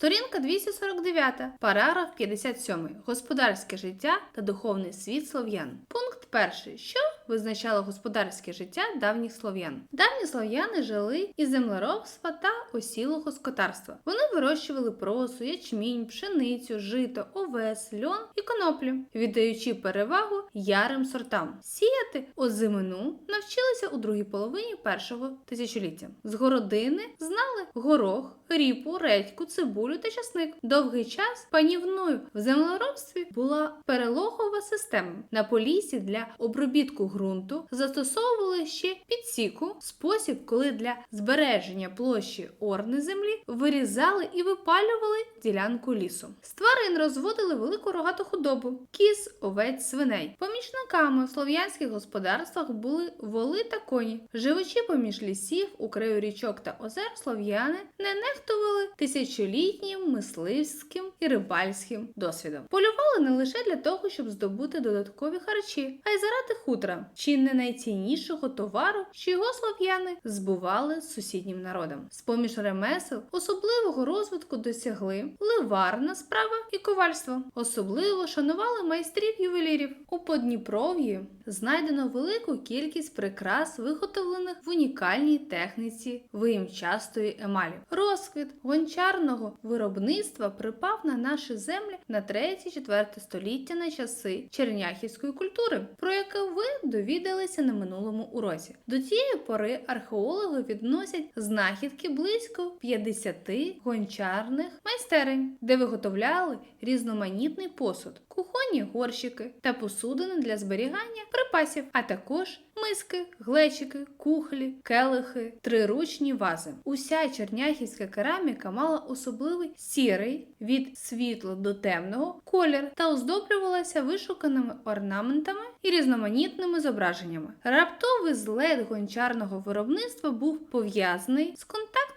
Сторінка 249, параграф 57. Господарське життя та духовний світ слов'ян. Пункт перший. Що визначало господарське життя давніх слов'ян? Давні слов'яни жили із землеробства та осілого скотарства. Вони вирощували просу, ячмінь, пшеницю, жито, овес, льон і коноплю, віддаючи перевагу ярим сортам. Сіяти озимину навчилися у другій половині першого тисячоліття. З городини знали горох, ріпу, редьку, цибулю та часник. Довгий час панівною в землеробстві була перелогова система. На полісі для обробітку ґрунту застосовували ще підсіку, спосіб, коли для збереження площі орни землі вирізали і випалювали ділянку лісу. З тварин розводили велику рогату худобу, кіз, овець, свиней. Помічниками в слов'янських господарствах були воли та коні. Живучи поміж лісів, у краю річок та озер, слов'яни не нехтували тисячолітнім мисливським і рибальським досвідом. Полювали не лише для того, щоб здобути додаткові харчі, а й заради хутра, чи не найціннішого товару, що його слов'яни збували з сусіднім народом. З поміж ремесел особливого розвитку досягли ливарна справа і ковальство. Особливо шанували майстрів ювелірів. У Подніпров'ї знайдено велику кількість прикрас, виготовлених в унікальній техніці виїмчастої емалі. Розквіт гончарного виробництва припав на наші землі на 3-4 століття на часи черняхівської культури, про яке ви довідалися на минулому уроці. До цієї пори археологи відносять знахідки близько 50 гончарних майстерень, де виготовляли різноманітний посуд, кухонні горщики та посудини для зберігання припасів, а також миски, глечики, кухлі, келихи, триручні вази. Уся черняхівська кераміка мала особливий сірий від світло до темного колір та оздоблювалася вишуканими орнаментами і різноманітними зображеннями. Раптовий злет гончарного виробництва був пов'язаний з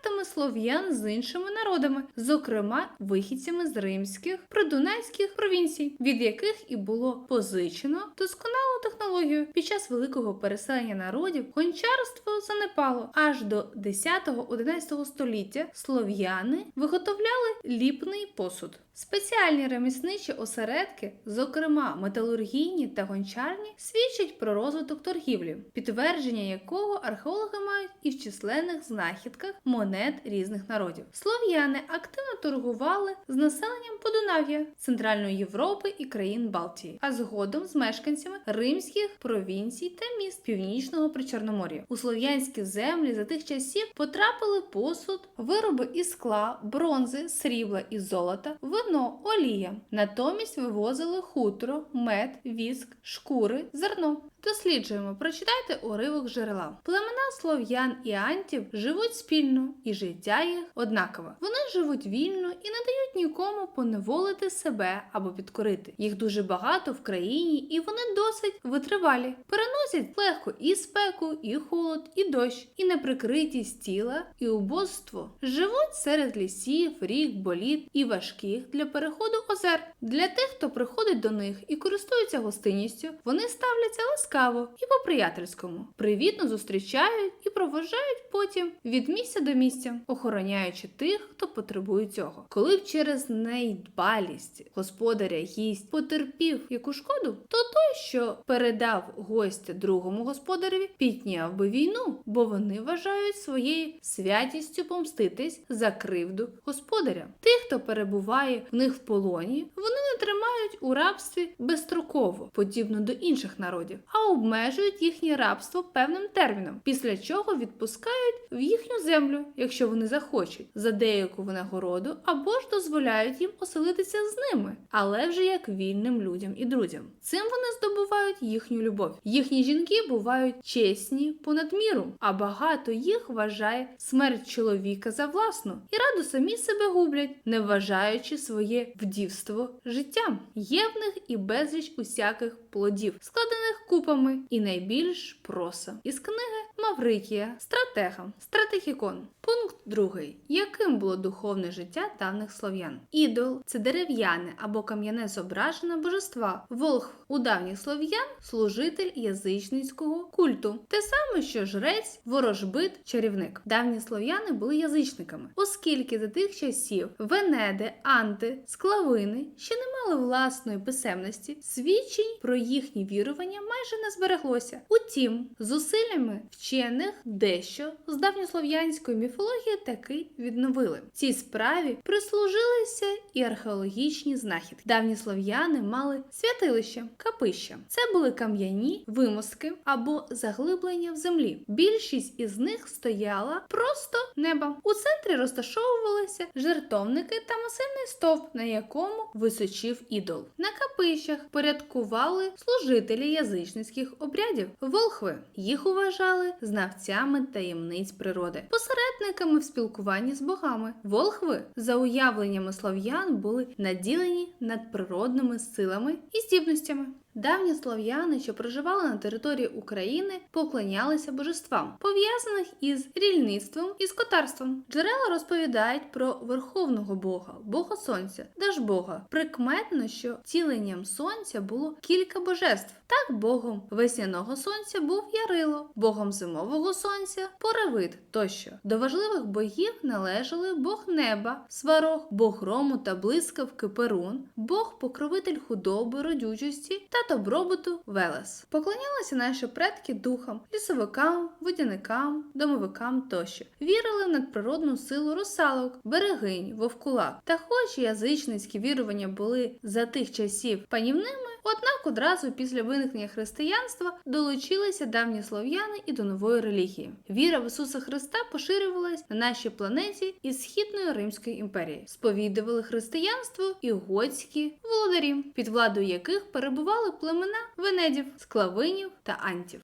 контактами слов'ян з іншими народами, зокрема вихідцями з римських придунайських провінцій, від яких і було позичено досконалу технологію. Під час великого переселення народів гончарство занепало аж до 10-11 століття. Слов'яни виготовляли ліпний посуд. Спеціальні ремісничі осередки, зокрема металургійні та гончарні, свідчать про розвиток торгівлі, підтвердження якого археологи мають і в численних знахідках монет різних народів. Слов'яни активно торгували з населенням Подунав'я, Центральної Європи і країн Балтії, а згодом з мешканцями римських провінцій та міст Північного Причорномор'я. У слов'янські землі за тих часів потрапили посуд, вироби із скла, бронзи, срібла і золота, вино, олія. Натомість вивозили хутро, мед, віск, шкури, зерно. Досліджуємо, прочитайте уривок джерела. Племена слов'ян і антів живуть спільно, і життя їх однакове. Вони живуть вільно і не дають нікому поневолити себе або підкорити. Їх дуже багато в країні, і вони досить витривалі. Переносять легко і спеку, і холод, і дощ, і неприкритість тіла, і убоство. Живуть серед лісів, рік, боліт і важких для переходу озер. Для тих, хто приходить до них і користується гостинністю, вони ставляться ласкаво і по-приятельському, привітно зустрічають і проважають потім від місця до місця, охороняючи тих, хто потребує цього. Коли б через недбалість господаря гість потерпів яку шкоду, то той, що передав гостя другому господареві, підняв би війну, бо вони вважають своєю святістю помститись за кривду господаря. Тих, хто перебуває в них в полоні, вони не тримають у рабстві безстроково, подібно до інших народів, а обмежують їхнє рабство певним терміном, після чого відпускають в їхню землю, якщо вони захочуть, за деяку винагороду, або ж дозволяють їм оселитися з ними, але вже як вільним людям і друзям. Цим вони здобувають їхню любов. Їхні жінки бувають чесні понад міру, а багато їх вважає смерть чоловіка за власну і радо самі себе гублять, не вважаючи своє вдівство життям. Є в них і безліч усяких плодів, складених купами, і найбільш проса. Із книги Маврикія, стратега, стратегікон. Пункт другий. Яким було духовне життя давних слов'ян? Ідол це дерев'яне або кам'яне зображення божества. Волх у давніх слов'ян служитель язичницького культу. Те саме, що жрець, ворожбит, чарівник. Давні слов'яни були язичниками, оскільки за тих часів венеди, анти, склавини ще не мали власної писемності, свідчень про їхні вірування майже не збереглося. Утім, зусиллями вчених дещо з давньослов'янської міфології таки відновили. Цій справі прислужилися і археологічні знахідки. Давні слов'яни мали святилища, капища. Це були кам'яні вимостки або заглиблення в землі. Більшість із них стояла просто неба. У центрі розташовувалися жертовники та масивний стовп, на якому височив ідол. На капищах порядкували служителі язичницьких обрядів, волхви. Їх вважали знавцями таємниць природи, посередниками в спілкуванні з богами. Волхви, за уявленнями слов'ян, були наділені надприродними силами і здібностями. Давні слов'яни, що проживали на території України, поклонялися божествам, пов'язаних із рільництвом і скотарством. Джерела розповідають про верховного бога, бога сонця, Дажбога. Прикметно, що ціленням сонця було кілька божеств. Так, богом весняного сонця був Ярило, богом зимового сонця Поревит тощо. До важливих богів належали бог неба, сварог, бог грому та блискавки Перун, бог покровитель худоби, родючості добробуту Велес. Поклонялися наші предки духам, лісовикам, водяникам, домовикам тощо. Вірили в надприродну силу русалок, берегинь, вовкулак. Та хоч язичницькі вірування були за тих часів панівними, однак одразу після виникнення християнства долучилися давні слов'яни і до нової релігії. Віра в Ісуса Христа поширювалась на нашій планеті із східної Римської імперії. Сповідували християнство і готські володарі, під владою яких перебували племена венедів, склавинів та антів.